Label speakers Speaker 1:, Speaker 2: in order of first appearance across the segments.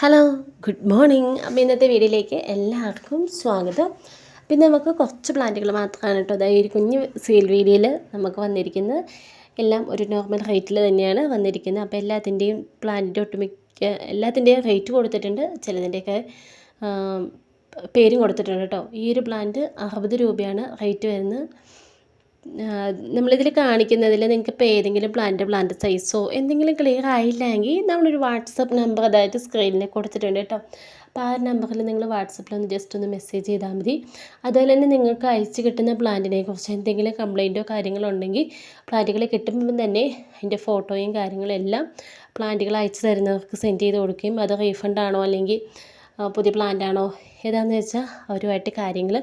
Speaker 1: Hello good morning അപ്പോൾ ഇന്നത്തെ വീഡിയോയിലേക്ക് എല്ലാവർക്കും സ്വാഗതം. പിന്നെ നമുക്ക് കുറച്ച് പ്ലാന്റുകൾ മാത്രമാണ് കേട്ടോ. അതായത് ഒരു കുഞ്ഞ് സെയിൽ വീഡിയോയിൽ നമുക്ക് വന്നിരിക്കുന്നത്. എല്ലാം ഒരു നോർമൽ റേറ്റിൽ തന്നെയാണ് വന്നിരിക്കുന്നത്. അപ്പോൾ എല്ലാത്തിന്റെയും പ്ലാന്റിന്റെ ഒട്ടുമിക്ക എല്ലാത്തിന്റെയും റേറ്റ് കൊടുത്തിട്ടുണ്ട്. ചിലതിന്റെയൊക്കെ പേരും കൊടുത്തിട്ടുണ്ട് കേട്ടോ. ഈ ഒരു പ്ലാന്റ് അറുപത് രൂപയാണ് റേറ്റ് വരുന്നത്. നമ്മളിതിൽ കാണിക്കുന്നതിൽ നിങ്ങൾക്ക് ഇപ്പോൾ ഏതെങ്കിലും പ്ലാന്റ് പ്ലാന്റ് സൈസോ എന്തെങ്കിലും ക്ലിയർ ആയില്ലെങ്കിൽ നമ്മളൊരു വാട്സപ്പ് നമ്പർ അതായത് സ്ക്രീനിൽ കൊടുത്തിട്ടുണ്ട് കേട്ടോ അപ്പോൾ ആ നമ്പറിൽ നിങ്ങൾ വാട്സപ്പിൽ ഒന്ന് ജസ്റ്റ് ഒന്ന് മെസ്സേജ് ചെയ്താൽ മതി. അതുപോലെ തന്നെ നിങ്ങൾക്ക് അയച്ച് കിട്ടുന്ന പ്ലാന്റിനെ കുറിച്ച് എന്തെങ്കിലും കംപ്ലൈന്റോ കാര്യങ്ങളോ ഉണ്ടെങ്കിൽ പ്ലാന്റുകൾ കിട്ടുമ്പം തന്നെ അതിന്റെ ഫോട്ടോയും കാര്യങ്ങളും എല്ലാം പ്ലാന്റുകൾ അയച്ചു തരുന്നവർക്ക് സെൻഡ് ചെയ്ത് കൊടുക്കുകയും അത് റീഫണ്ട് ആണോ അല്ലെങ്കിൽ പുതിയ പ്ലാന്റ് ആണോ? ഏതാണെന്ന് വെച്ചാൽ അവരുമായിട്ട് കാര്യങ്ങൾ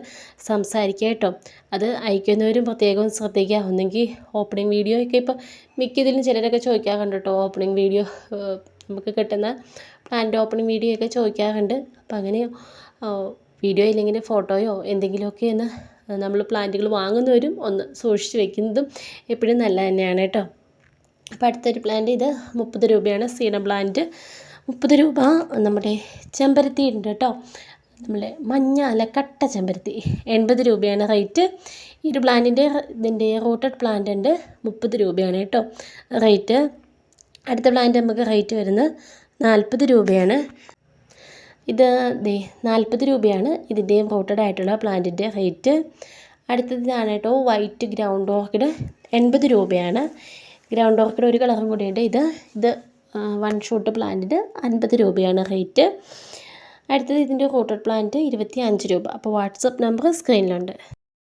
Speaker 1: സംസാരിക്കുക കേട്ടോ. അത് അയക്കുന്നവരും പ്രത്യേകം ശ്രദ്ധിക്കുക. ഒന്നെങ്കിൽ ഓപ്പണിംഗ് വീഡിയോ ഒക്കെ ഇപ്പോൾ മിക്ക ഇതിലും ചിലരൊക്കെ ചോദിക്കാറുണ്ട് കേട്ടോ. ഓപ്പണിംഗ് വീഡിയോ നമുക്ക് കിട്ടുന്ന പ്ലാന്റ് ഓപ്പണിംഗ് വീഡിയോ ഒക്കെ ചോദിക്കാറുണ്ട്. അപ്പോൾ അങ്ങനെ വീഡിയോ ഇല്ലെങ്കിൽ ഫോട്ടോയോ എന്തെങ്കിലുമൊക്കെ ഒന്ന് നമ്മൾ പ്ലാന്റുകൾ വാങ്ങുന്നവരും ഒന്ന് സൂക്ഷിച്ച് വെക്കുന്നതും എപ്പോഴും നല്ല തന്നെയാണ് കേട്ടോ. അപ്പോൾ അടുത്തൊരു പ്ലാന്റ് ഇത് മുപ്പത് രൂപയാണ്. സീഡം പ്ലാന്റ് മുപ്പത് രൂപ നമ്മുടെ ചെമ്പരത്തി ഉണ്ട് കേട്ടോ. നമ്മളെ മഞ്ഞ അല്ല കട്ട ചെമ്പരത്തി. എൺപത് രൂപയാണ് റേറ്റ്. ഈ ഒരു പ്ലാന്റിന്റെ ഇതിന്റെ റോട്ടഡ് പ്ലാന്റ് ഉണ്ട്. മുപ്പത് രൂപയാണ് കേട്ടോ റേറ്റ്. അടുത്ത പ്ലാന്റ് നമുക്ക് റേറ്റ് വരുന്നത് നാൽപ്പത് രൂപയാണ്. ഇത് ദേ നാൽപ്പത് രൂപയാണ് ഇതിന്റെയും റോട്ടഡ് ആയിട്ടുള്ള പ്ലാന്റിന്റെ റേറ്റ്. അടുത്തതാണ് കേട്ടോ വൈറ്റ് ഗ്രൗണ്ട് ഓർക്കിഡ്. എൺപത് രൂപയാണ്. ഗ്രൗണ്ട് ഓർക്കിഡ് ഒരു കളറും കൂടിയുണ്ട് ഇത് ഇത് വൺ ഷോട്ട് പ്ലാന്റിന് അൻപത് രൂപയാണ് റേറ്റ് അടുത്തത് ഇതിന്റെ റൂട്ടഡ് പ്ലാന്റ് ഇരുപത്തി അഞ്ച് രൂപ അപ്പോൾ വാട്സപ്പ് നമ്പർ സ്ക്രീനിലുണ്ട്